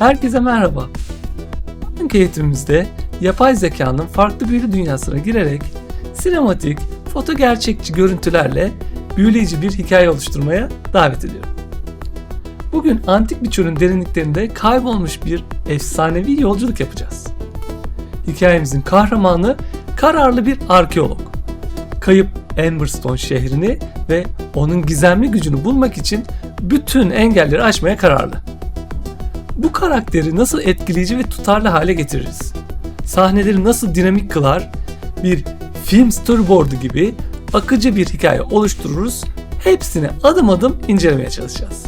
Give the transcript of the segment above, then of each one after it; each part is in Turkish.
Herkese merhaba. Bugünkü eğitimimizde yapay zekanın farklı büyülü dünyasına girerek sinematik, foto gerçekçi görüntülerle büyüleyici bir hikaye oluşturmaya davet ediyorum. Bugün antik bir çölün derinliklerinde kaybolmuş bir efsanevi yolculuk yapacağız. Hikayemizin kahramanı kararlı bir arkeolog. Kayıp Amberstone şehrini ve onun gizemli gücünü bulmak için bütün engelleri aşmaya kararlı. Bu karakteri nasıl etkileyici ve tutarlı hale getiririz? Sahneleri nasıl dinamik kılar? Bir film storyboard'u gibi akıcı bir hikaye oluştururuz. Hepsini adım adım incelemeye çalışacağız.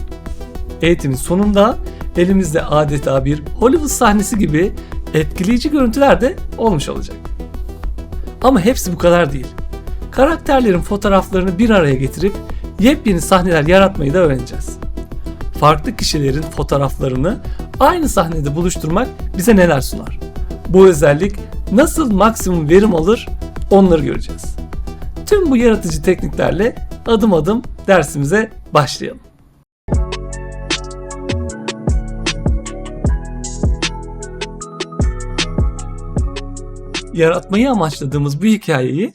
Eğitimin sonunda elimizde adeta bir Hollywood sahnesi gibi etkileyici görüntüler de olmuş olacak. Ama hepsi bu kadar değil. Karakterlerin fotoğraflarını bir araya getirip yepyeni sahneler yaratmayı da öğreneceğiz. Farklı kişilerin fotoğraflarını aynı sahnede buluşturmak bize neler sunar? Bu özellik nasıl maksimum verim alır onları göreceğiz. Tüm bu yaratıcı tekniklerle adım adım dersimize başlayalım. Yaratmayı amaçladığımız bu hikayeyi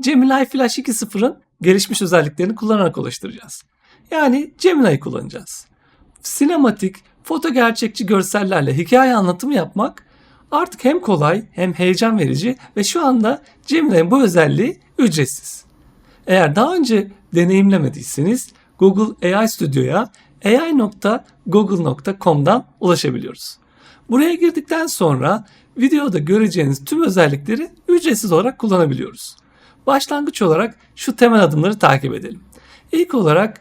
Gemini Flash 2.0'ın gelişmiş özelliklerini kullanarak oluşturacağız. Yani Gemini'yi kullanacağız. Sinematik, foto gerçekçi görsellerle hikaye anlatımı yapmak artık hem kolay hem heyecan verici ve şu anda Gemini'nin bu özelliği ücretsiz. Eğer daha önce deneyimlemediyseniz Google AI Studio'ya ai.google.com'dan ulaşabiliyoruz. Buraya girdikten sonra videoda göreceğiniz tüm özellikleri ücretsiz olarak kullanabiliyoruz. Başlangıç olarak şu temel adımları takip edelim. İlk olarak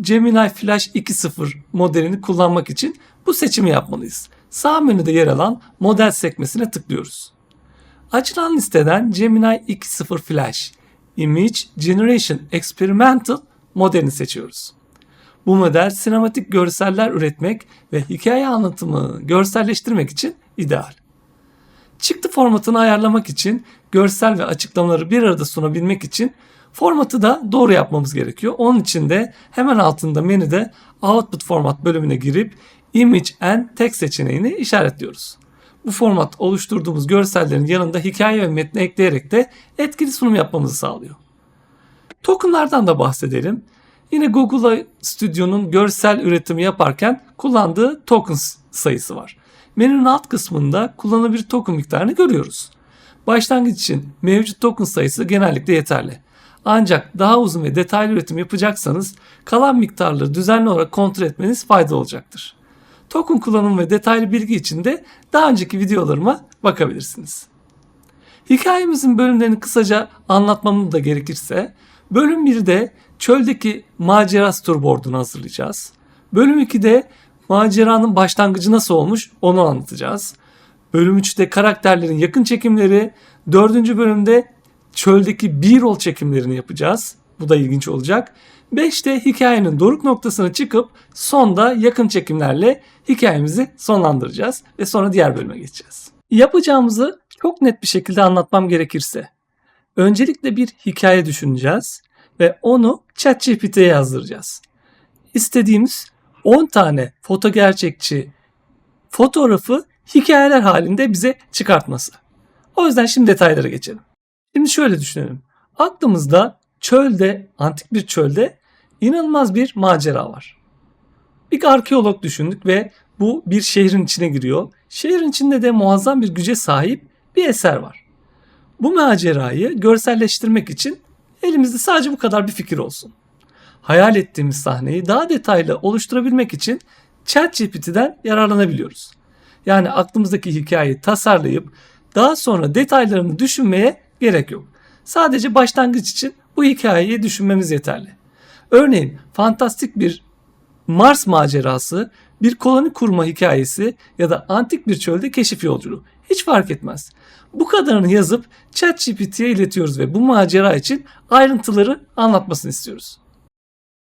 Gemini Flash 2.0 modelini kullanmak için bu seçimi yapmalıyız. Sağ menüde yer alan model sekmesine tıklıyoruz. Açılan listeden Gemini 2.0 Flash Image Generation Experimental modelini seçiyoruz. Bu model sinematik görseller üretmek ve hikaye anlatımı görselleştirmek için ideal. Çıktı formatını ayarlamak için görsel ve açıklamaları bir arada sunabilmek için formatı da doğru yapmamız gerekiyor. Onun için de hemen altında menüde Output Format bölümüne girip Image and Text seçeneğini işaretliyoruz. Bu format oluşturduğumuz görsellerin yanında hikaye ve metni ekleyerek de etkili sunum yapmamızı sağlıyor. Tokenlardan da bahsedelim. Yine Google Studio'nun görsel üretimi yaparken kullandığı token sayısı var. Menünün alt kısmında kullanılabilir token miktarını görüyoruz. Başlangıç için mevcut token sayısı genellikle yeterli. Ancak daha uzun ve detaylı üretim yapacaksanız kalan miktarları düzenli olarak kontrol etmeniz faydalı olacaktır. Token kullanımı ve detaylı bilgi için de daha önceki videolarıma bakabilirsiniz. Hikayemizin bölümlerini kısaca anlatmamı da gerekirse bölüm 1'de çöldeki macera storyboard'unu hazırlayacağız. Bölüm 2'de maceranın başlangıcı nasıl olmuş onu anlatacağız. Bölüm 3'te karakterlerin yakın çekimleri, 4. bölümde çöldeki B-roll çekimlerini yapacağız. Bu da ilginç olacak. 5'te hikayenin doruk noktasına çıkıp sonda yakın çekimlerle hikayemizi sonlandıracağız ve sonra diğer bölüme geçeceğiz. Yapacağımızı çok net bir şekilde anlatmam gerekirse öncelikle bir hikaye düşüneceğiz ve onu ChatGPT'ye yazdıracağız. İstediğimiz 10 tane foto gerçekçi fotoğrafı hikayeler halinde bize çıkartması. O yüzden şimdi detaylara geçelim. Şimdi şöyle düşünelim. Aklımızda çölde, antik bir çölde inanılmaz bir macera var. Bir arkeolog düşündük ve bu bir şehrin içine giriyor. Şehrin içinde de muazzam bir güce sahip bir eser var. Bu macerayı görselleştirmek için elimizde sadece bu kadar bir fikir olsun. Hayal ettiğimiz sahneyi daha detaylı oluşturabilmek için ChatGPT'den yararlanabiliyoruz. Yani aklımızdaki hikayeyi tasarlayıp daha sonra detaylarını düşünmeye gerek yok. Sadece başlangıç için bu hikayeyi düşünmemiz yeterli. Örneğin fantastik bir Mars macerası, bir koloni kurma hikayesi ya da antik bir çölde keşif yolculuğu. Hiç fark etmez. Bu kadarını yazıp ChatGPT'ye iletiyoruz ve bu macera için ayrıntıları anlatmasını istiyoruz.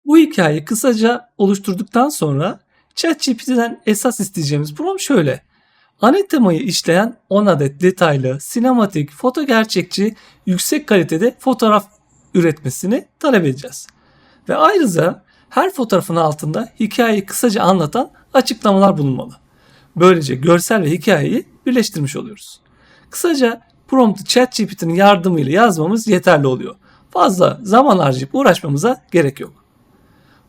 Bu hikayeyi kısaca oluşturduktan sonra ChatGPT'den esas isteyeceğimiz prompt şöyle. Ana temayı işleyen 10 adet detaylı, sinematik, foto gerçekçi, yüksek kalitede fotoğraf üretmesini talep edeceğiz. Ve ayrıca her fotoğrafın altında hikayeyi kısaca anlatan açıklamalar bulunmalı. Böylece görsel ve hikayeyi birleştirmiş oluyoruz. Kısaca promptu ChatGPT'nin yardımıyla yazmamız yeterli oluyor. Fazla zaman harcayıp uğraşmamıza gerek yok.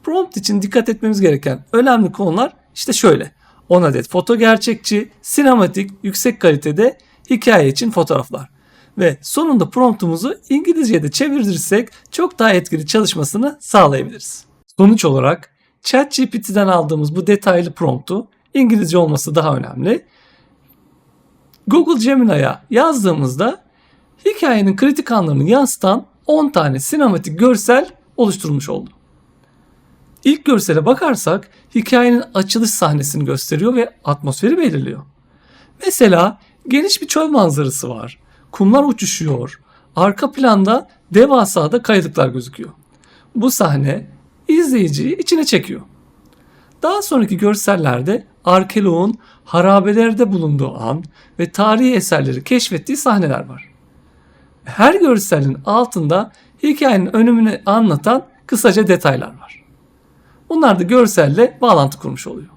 Prompt için dikkat etmemiz gereken önemli konular işte şöyle. 10 adet foto gerçekçi, sinematik, yüksek kalitede hikaye için fotoğraflar. Ve sonunda promptumuzu İngilizce'ye de çevirirsek çok daha etkili çalışmasını sağlayabiliriz. Sonuç olarak ChatGPT'den aldığımız bu detaylı promptu İngilizce olması daha önemli. Google Gemini'ye yazdığımızda hikayenin kritik anlarını yansıtan 10 tane sinematik görsel oluşturmuş oldu. İlk görsele bakarsak hikayenin açılış sahnesini gösteriyor ve atmosferi belirliyor. Mesela geniş bir çöl manzarası var. Kumlar uçuşuyor. Arka planda devasa da kayalıklar gözüküyor. Bu sahne izleyiciyi içine çekiyor. Daha sonraki görsellerde arkeoloğun harabelerde bulunduğu an ve tarihi eserleri keşfettiği sahneler var. Her görselin altında hikayenin önümünü anlatan kısaca detaylar var. Bunlar da görselle bağlantı kurmuş oluyor.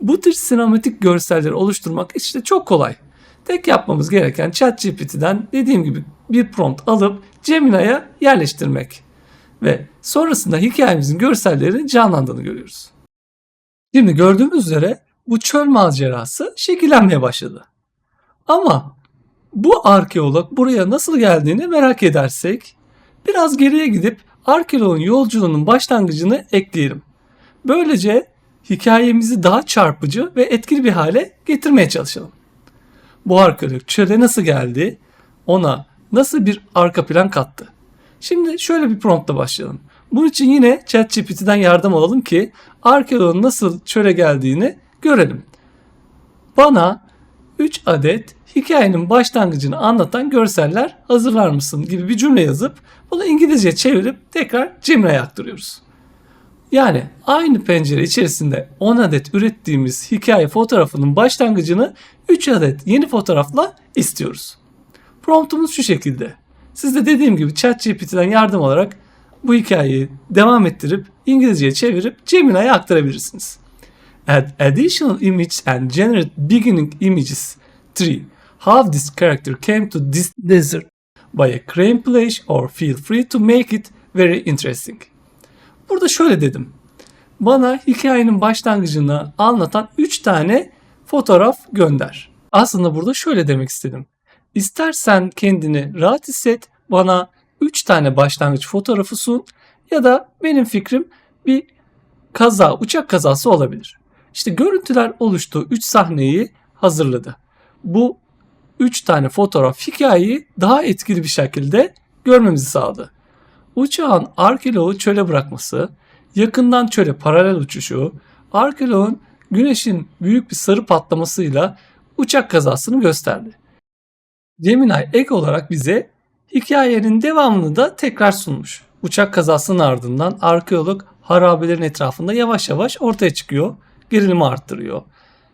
Bu tür sinematik görselleri oluşturmak işte çok kolay. Tek yapmamız gereken ChatGPT'den dediğim gibi bir prompt alıp Gemini'ye yerleştirmek. Ve sonrasında hikayemizin görselleri canlandığını görüyoruz. Şimdi gördüğümüz üzere bu çöl macerası şekillenmeye başladı. Ama bu arkeolog buraya nasıl geldiğini merak edersek biraz geriye gidip arkeoloğun yolculuğunun başlangıcını ekleyelim. Böylece hikayemizi daha çarpıcı ve etkili bir hale getirmeye çalışalım. Bu arkeolog çöle nasıl geldi? Ona nasıl bir arka plan kattı? Şimdi şöyle bir promptla başlayalım. Bunun için yine ChatGPT'den yardım alalım ki arkeoloğun nasıl çöle geldiğini görelim. Bana 3 adet hikayenin başlangıcını anlatan görseller hazırlar mısın gibi bir cümle yazıp bunu İngilizce çevirip tekrar Gemini'ye aktarıyoruz. Yani aynı pencere içerisinde 10 adet ürettiğimiz hikaye fotoğrafının başlangıcını 3 adet yeni fotoğrafla istiyoruz. Promptumuz şu şekilde. Siz de dediğim gibi ChatGPT'den yardım alarak bu hikayeyi devam ettirip İngilizceye çevirip Gemini'ye aktarabilirsiniz. Add additional image and generate beginning images 3. How this character came to this desert by a crane place or feel free to make it very interesting. Burada şöyle dedim. Bana hikayenin başlangıcını anlatan 3 tane fotoğraf gönder. Aslında burada şöyle demek istedim. İstersen kendini rahat hisset, bana 3 tane başlangıç fotoğrafı sun ya da benim fikrim bir kaza, uçak kazası olabilir. İşte görüntüler oluştu. 3 sahneyi hazırladı. Bu 3 tane fotoğraf hikayeyi daha etkili bir şekilde görmemizi sağladı. Uçağın arkeoloğu çöle bırakması, yakından çöle paralel uçuşu, arkeoloğun güneşin büyük bir sarı patlamasıyla uçak kazasını gösterdi. Gemini ek olarak bize hikayenin devamını da tekrar sunmuş. Uçak kazasının ardından arkeolog harabelerin etrafında yavaş yavaş ortaya çıkıyor, gerilimi arttırıyor.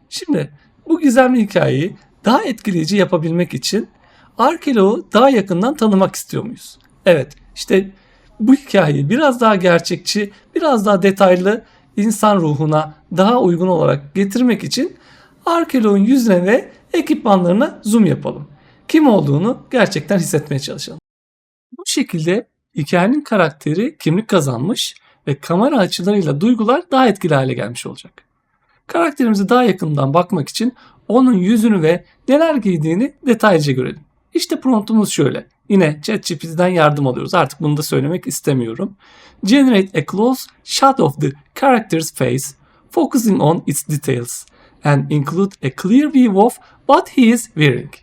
Şimdi bu gizemli hikayeyi daha etkileyici yapabilmek için arkeoloğu daha yakından tanımak istiyor muyuz? Evet, işte bu hikayeyi biraz daha gerçekçi, biraz daha detaylı insan ruhuna daha uygun olarak getirmek için arkeoloğun yüzüne ve ekipmanlarına zoom yapalım. Kim olduğunu gerçekten hissetmeye çalışalım. Bu şekilde hikayenin karakteri kimlik kazanmış ve kamera açılarıyla duygular daha etkili hale gelmiş olacak. Karakterimize daha yakından bakmak için onun yüzünü ve neler giydiğini detaylıca görelim. İşte promptumuz şöyle. Yine ChatGPT'den yardım alıyoruz. Artık bunu da söylemek istemiyorum. Generate a close shot of the character's face, focusing on its details and include a clear view of what he is wearing.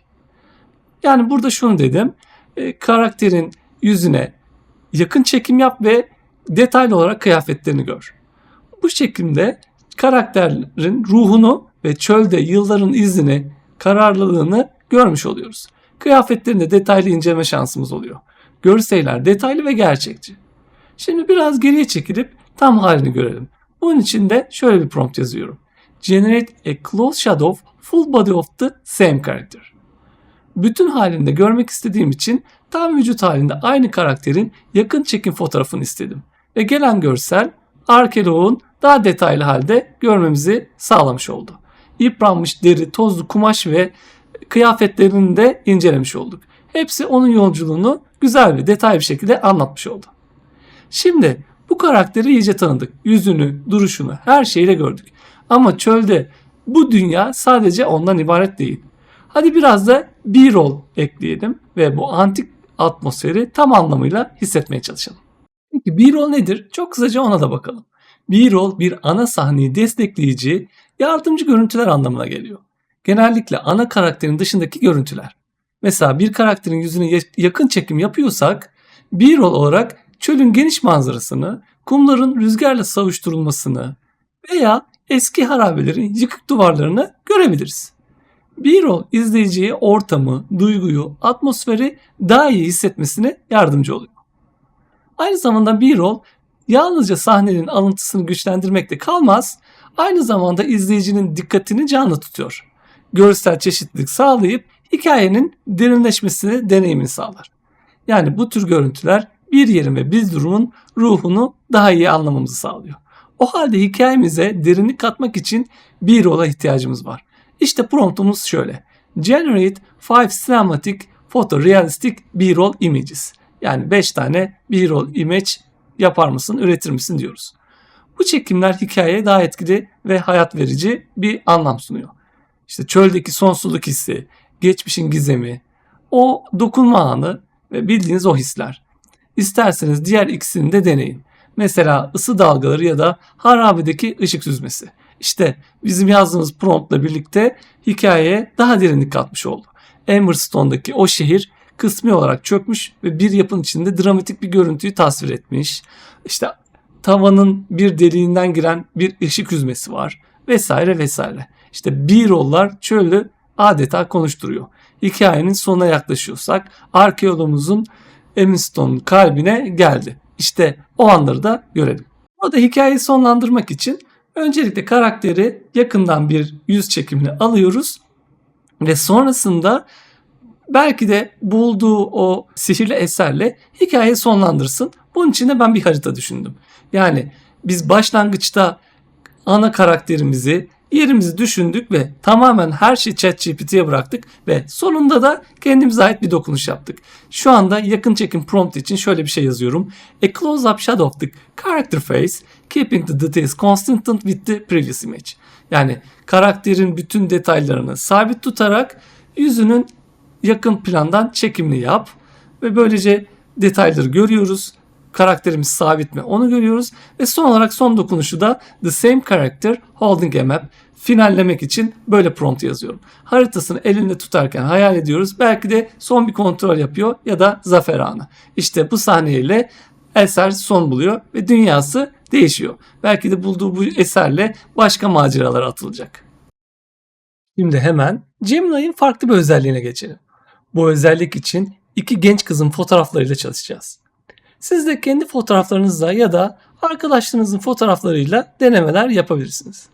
Yani burada şunu dedim. E, karakterin yüzüne yakın çekim yap ve detaylı olarak kıyafetlerini gör. Bu şekilde karakterin ruhunu ve çölde yılların izini, kararlılığını görmüş oluyoruz. Kıyafetlerinde detaylı inceleme şansımız oluyor. Görseller detaylı ve gerçekçi. Şimdi biraz geriye çekilip tam halini görelim. Bunun için de şöyle bir prompt yazıyorum. Generate a close shot of full body of the same character. Bütün halinde görmek istediğim için tam vücut halinde aynı karakterin yakın çekim fotoğrafını istedim. Ve gelen görsel arkeoloğun daha detaylı halde görmemizi sağlamış oldu. yıpranmış deri, tozlu kumaş ve kıyafetlerini de incelemiş olduk. Hepsi onun yolculuğunu güzel bir detaylı bir şekilde anlatmış oldu. Şimdi bu karakteri iyice tanıdık. Yüzünü, duruşunu, her şeyiyle gördük. Ama çölde bu dünya sadece ondan ibaret değil. Hadi biraz da B-roll ekleyelim ve bu antik atmosferi tam anlamıyla hissetmeye çalışalım. Peki B-roll nedir? Çok kısaca ona da bakalım. B-roll bir ana sahneyi destekleyici, yardımcı görüntüler anlamına geliyor. Genellikle ana karakterin dışındaki görüntüler. Mesela bir karakterin yüzüne yakın çekim yapıyorsak B-roll olarak çölün geniş manzarasını, kumların rüzgarla savuşturulmasını veya eski harabelerin yıkık duvarlarını görebiliriz. B-roll izleyiciye ortamı, duyguyu, atmosferi daha iyi hissetmesine yardımcı oluyor. Aynı zamanda B-roll yalnızca sahnenin alıntısını güçlendirmekte kalmaz, aynı zamanda izleyicinin dikkatini canlı tutuyor. Görsel çeşitlilik sağlayıp hikayenin derinleşmesini deneyimini sağlar. Yani bu tür görüntüler bir yerin ve bir durumun ruhunu daha iyi anlamamızı sağlıyor. O halde hikayemize derinlik katmak için bir rola ihtiyacımız var. İşte promptumuz şöyle. Generate 5 cinematic photorealistic B-roll images. Yani 5 tane B-roll image yapar mısın, üretir misin diyoruz. Bu çekimler hikayeye daha etkili ve hayat verici bir anlam sunuyor. İşte çöldeki sonsuzluk hissi, geçmişin gizemi, o dokunma anı ve bildiğiniz o hisler. İsterseniz diğer ikisini de deneyin. Mesela ısı dalgaları ya da harabedeki ışık süzmesi. İşte bizim yazdığımız promptla birlikte hikayeye daha derinlik katmış oldu. Emberstone'daki o şehir kısmi olarak çökmüş ve bir yapın içinde dramatik bir görüntüyü tasvir etmiş. İşte tavanın bir deliğinden giren bir ışık hüzmesi var vesaire vesaire. İşte bir rollar çölü adeta konuşturuyor. Hikayenin sonuna yaklaşıyorsak arkeologumuzun Emiston'un kalbine geldi. İşte o anları da görelim. Burada hikayeyi sonlandırmak için öncelikle karakteri yakından bir yüz çekimini alıyoruz ve sonrasında belki de bulduğu o sihirli eserle hikayeyi sonlandırsın. Bunun için de ben bir harita düşündüm. Yani biz başlangıçta ana karakterimizi yerimizi düşündük ve tamamen her şeyi ChatGPT'ye bıraktık ve sonunda da kendimize ait bir dokunuş yaptık. Şu anda yakın çekim prompt için şöyle bir şey yazıyorum. A close-up shot of the character face keeping the details consistent with the previous image. Yani karakterin bütün detaylarını sabit tutarak yüzünün yakın plandan çekimini yap ve böylece detayları görüyoruz karakterimiz sabit mi onu görüyoruz. Ve son olarak son dokunuşu da the same character holding a map finallemek için böyle prompt yazıyorum. Haritasını elinde tutarken hayal ediyoruz. Belki de son bir kontrol yapıyor ya da zafer anı. İşte bu sahneyle eser son buluyor ve dünyası değişiyor. Belki de bulduğu bu eserle başka maceralara atılacak. Şimdi hemen Gemini'nin farklı bir özelliğine geçelim. Bu özellik için iki genç kızın fotoğraflarıyla çalışacağız. Siz de kendi fotoğraflarınızla ya da arkadaşlarınızın fotoğraflarıyla denemeler yapabilirsiniz.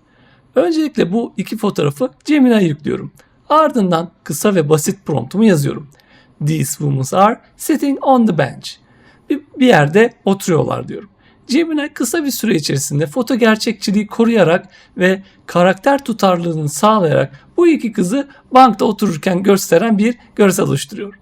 Öncelikle bu iki fotoğrafı Gemini'ye yüklüyorum. Ardından kısa ve basit promptumu yazıyorum. These women are sitting on the bench. Bir, bir yerde oturuyorlar diyorum. Gemini kısa bir süre içerisinde foto gerçekçiliği koruyarak ve karakter tutarlılığını sağlayarak bu iki kızı bankta otururken gösteren bir görsel oluşturuyor.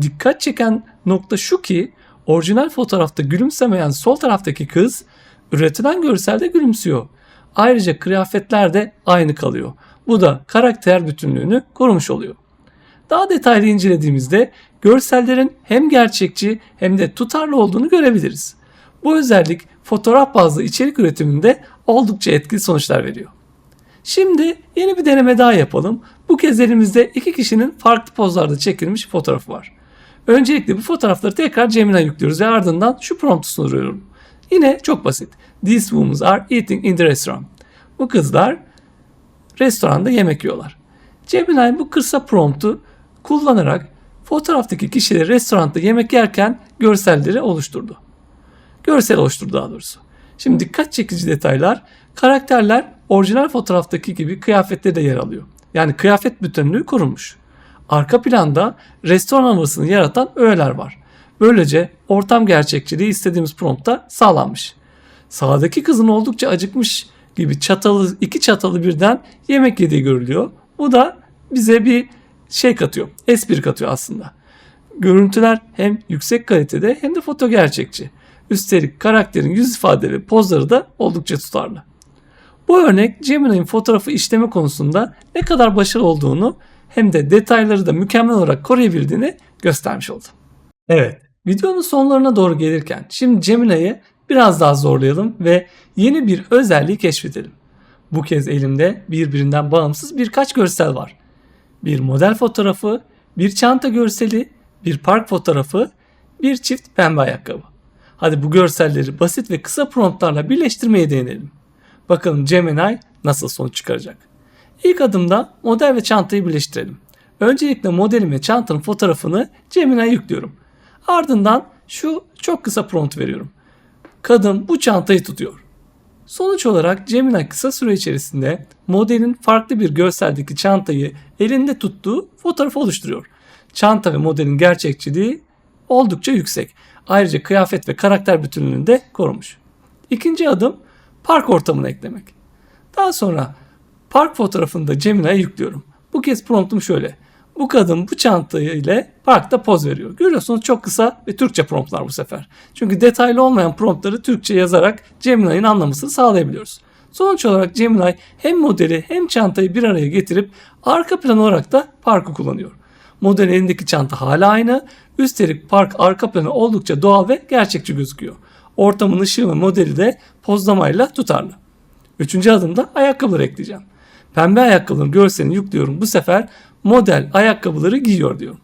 Dikkat çeken nokta şu ki orijinal fotoğrafta gülümsemeyen sol taraftaki kız üretilen görselde gülümsüyor. Ayrıca kıyafetler de aynı kalıyor. Bu da karakter bütünlüğünü korumuş oluyor. Daha detaylı incelediğimizde görsellerin hem gerçekçi hem de tutarlı olduğunu görebiliriz. Bu özellik fotoğraf bazlı içerik üretiminde oldukça etkili sonuçlar veriyor. Şimdi yeni bir deneme daha yapalım. Bu kez elimizde iki kişinin farklı pozlarda çekilmiş fotoğrafı var. Öncelikle bu fotoğrafları tekrar Gemini'ye yüklüyoruz ve ardından şu promptu sunuyorum. Yine çok basit. These women are eating in the restaurant. Bu kızlar restoranda yemek yiyorlar. Gemini bu kısa promptu kullanarak fotoğraftaki kişileri restoranda yemek yerken görselleri oluşturdu. Görsel oluşturdu daha doğrusu. Şimdi dikkat çekici detaylar karakterler orijinal fotoğraftaki gibi kıyafette de yer alıyor. Yani kıyafet bütünlüğü korunmuş. Arka planda restoran havasını yaratan öğeler var. Böylece ortam gerçekçiliği istediğimiz promptta sağlanmış. Sağdaki kızın oldukça acıkmış gibi çatalı iki çatalı birden yemek yediği görülüyor. Bu da bize bir şey katıyor. Espri katıyor aslında. Görüntüler hem yüksek kalitede hem de foto gerçekçi. Üstelik karakterin yüz ifade pozları da oldukça tutarlı. Bu örnek Gemini'nin fotoğrafı işleme konusunda ne kadar başarılı olduğunu hem de detayları da mükemmel olarak koruyabildiğini göstermiş oldu. Evet, videonun sonlarına doğru gelirken şimdi Gemini'yi biraz daha zorlayalım ve yeni bir özelliği keşfedelim. Bu kez elimde birbirinden bağımsız birkaç görsel var. Bir model fotoğrafı, bir çanta görseli, bir park fotoğrafı, bir çift pembe ayakkabı. Hadi bu görselleri basit ve kısa promptlarla birleştirmeye deneyelim. Bakalım Gemini nasıl sonuç çıkaracak. İlk adımda model ve çantayı birleştirelim. Öncelikle modelin ve çantanın fotoğrafını Gemini'ye yüklüyorum. Ardından şu çok kısa prompt veriyorum. Kadın bu çantayı tutuyor. Sonuç olarak Gemini kısa süre içerisinde modelin farklı bir görseldeki çantayı elinde tuttuğu fotoğrafı oluşturuyor. Çanta ve modelin gerçekçiliği oldukça yüksek. Ayrıca kıyafet ve karakter bütünlüğünü de korumuş. İkinci adım park ortamını eklemek. Daha sonra park fotoğrafını da Gemini'ye yüklüyorum. Bu kez promptum şöyle. Bu kadın bu çantayı ile parkta poz veriyor. Görüyorsunuz çok kısa ve Türkçe promptlar bu sefer. Çünkü detaylı olmayan promptları Türkçe yazarak Gemini'nin anlamasını sağlayabiliyoruz. Sonuç olarak Gemini hem modeli hem çantayı bir araya getirip arka plan olarak da parkı kullanıyor. Model elindeki çanta hala aynı. Üstelik park arka planı oldukça doğal ve gerçekçi gözüküyor. Ortamın ışığı ve modeli de pozlamayla tutarlı. Üçüncü adımda ayakkabıları ekleyeceğim. Pembe ayakkabıların görselini yüklüyorum. Bu sefer model ayakkabıları giyiyor diyorum.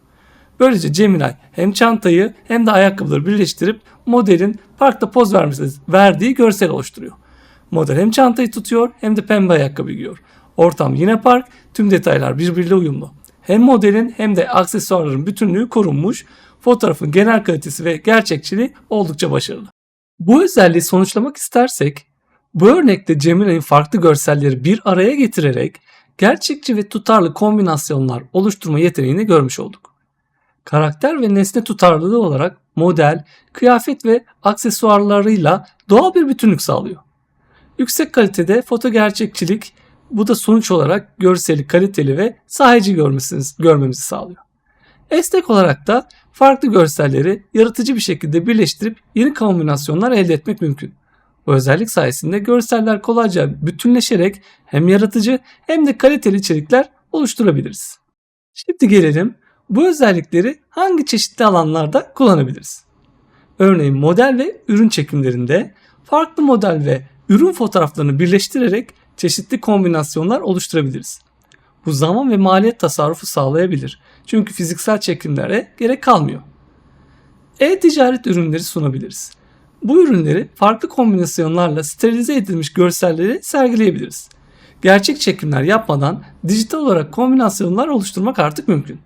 Böylece Gemini hem çantayı hem de ayakkabıları birleştirip modelin parkta poz vermesi, verdiği görsel oluşturuyor. Model hem çantayı tutuyor hem de pembe ayakkabı giyiyor. Ortam yine park, tüm detaylar birbiriyle uyumlu. Hem modelin hem de aksesuarların bütünlüğü korunmuş, fotoğrafın genel kalitesi ve gerçekçiliği oldukça başarılı. Bu özelliği sonuçlamak istersek, bu örnekte Gemini'nin farklı görselleri bir araya getirerek gerçekçi ve tutarlı kombinasyonlar oluşturma yeteneğini görmüş olduk. Karakter ve nesne tutarlılığı olarak model, kıyafet ve aksesuarlarıyla doğal bir bütünlük sağlıyor. Yüksek kalitede foto gerçekçilik bu da sonuç olarak görseli kaliteli ve sahici görmemizi sağlıyor. Esnek olarak da farklı görselleri yaratıcı bir şekilde birleştirip yeni kombinasyonlar elde etmek mümkün. Bu özellik sayesinde görseller kolayca bütünleşerek hem yaratıcı hem de kaliteli içerikler oluşturabiliriz. Şimdi gelelim bu özellikleri hangi çeşitli alanlarda kullanabiliriz? Örneğin model ve ürün çekimlerinde farklı model ve ürün fotoğraflarını birleştirerek çeşitli kombinasyonlar oluşturabiliriz. Bu zaman ve maliyet tasarrufu sağlayabilir. Çünkü fiziksel çekimlere gerek kalmıyor. E-ticaret ürünleri sunabiliriz. Bu ürünleri farklı kombinasyonlarla sterilize edilmiş görselleri sergileyebiliriz. Gerçek çekimler yapmadan dijital olarak kombinasyonlar oluşturmak artık mümkün.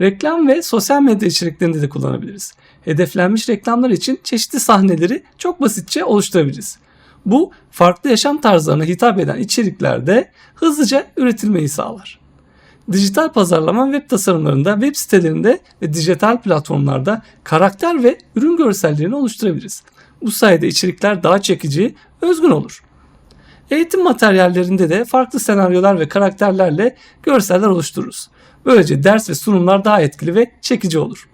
Reklam ve sosyal medya içeriklerinde de kullanabiliriz. Hedeflenmiş reklamlar için çeşitli sahneleri çok basitçe oluşturabiliriz. Bu farklı yaşam tarzlarına hitap eden içeriklerde hızlıca üretilmeyi sağlar. Dijital pazarlama web tasarımlarında, web sitelerinde ve dijital platformlarda karakter ve ürün görsellerini oluşturabiliriz. Bu sayede içerikler daha çekici, özgün olur. Eğitim materyallerinde de farklı senaryolar ve karakterlerle görseller oluştururuz. Böylece ders ve sunumlar daha etkili ve çekici olur.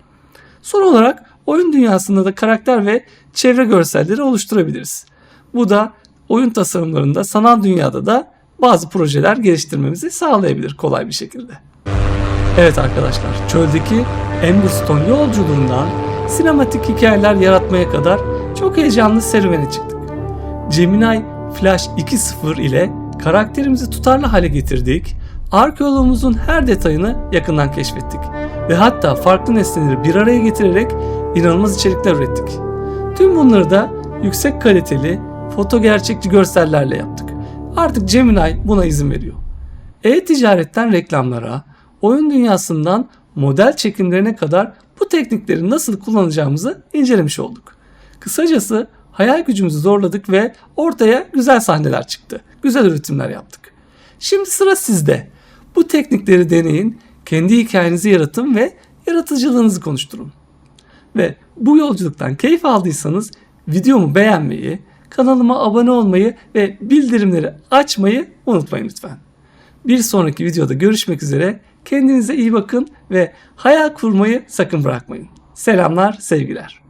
Son olarak oyun dünyasında da karakter ve çevre görselleri oluşturabiliriz. Bu da oyun tasarımlarında sanal dünyada da bazı projeler geliştirmemizi sağlayabilir kolay bir şekilde. Evet arkadaşlar, çöldeki Emberstone yolculuğundan sinematik hikayeler yaratmaya kadar çok heyecanlı serüvene çıktık. Gemini Flash 2.0 ile karakterimizi tutarlı hale getirdik, arkeoloğumuzun her detayını yakından keşfettik ve hatta farklı nesneleri bir araya getirerek inanılmaz içerikler ürettik. Tüm bunları da yüksek kaliteli, foto gerçekçi görsellerle yaptık. Artık Gemini buna izin veriyor. E-ticaretten reklamlara, oyun dünyasından model çekimlerine kadar bu teknikleri nasıl kullanacağımızı incelemiş olduk. Kısacası hayal gücümüzü zorladık ve ortaya güzel sahneler çıktı. Güzel üretimler yaptık. Şimdi sıra sizde. Bu teknikleri deneyin, kendi hikayenizi yaratın ve yaratıcılığınızı konuşturun. Ve bu yolculuktan keyif aldıysanız videomu beğenmeyi, kanalıma abone olmayı ve bildirimleri açmayı unutmayın lütfen. Bir sonraki videoda görüşmek üzere. Kendinize iyi bakın ve hayal kurmayı sakın bırakmayın. Selamlar, sevgiler.